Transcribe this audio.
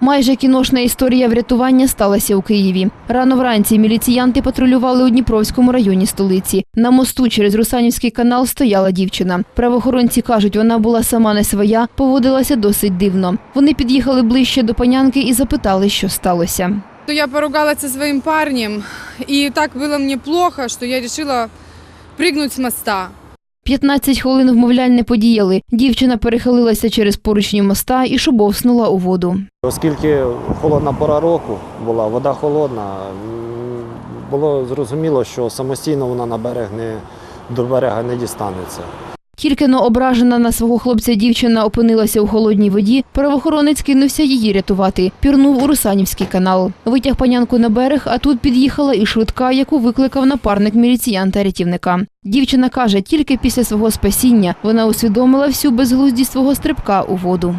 Майже кіношна історія врятування сталася у Києві. Рано вранці міліціянти патрулювали у Дніпровському районі столиці. На мосту через Русанівський канал стояла дівчина. Правоохоронці кажуть, вона була сама не своя, поводилася досить дивно. Вони під'їхали ближче до панянки і запитали, що сталося. То я поругалась со своим парнем, и так было мне плохо, что я решила прыгнуть с моста. 15 хвилин вмовлянь не подіяли. Дівчина перехилилася через поручні моста і шубовснула у воду. Оскільки холодна пора року була, вода холодна, було зрозуміло, що самостійно вона на берег не до берега не дістанеться. Тільки но ображена на свого хлопця дівчина опинилася у холодній воді. Правоохоронець кинувся її рятувати. Пірнув у Русанівський канал. Витяг панянку на берег, а тут під'їхала і швидка, яку викликав напарник міліціянта-рятівника. Дівчина каже, тільки після свого спасіння вона усвідомила всю безглуздість свого стрибка у воду.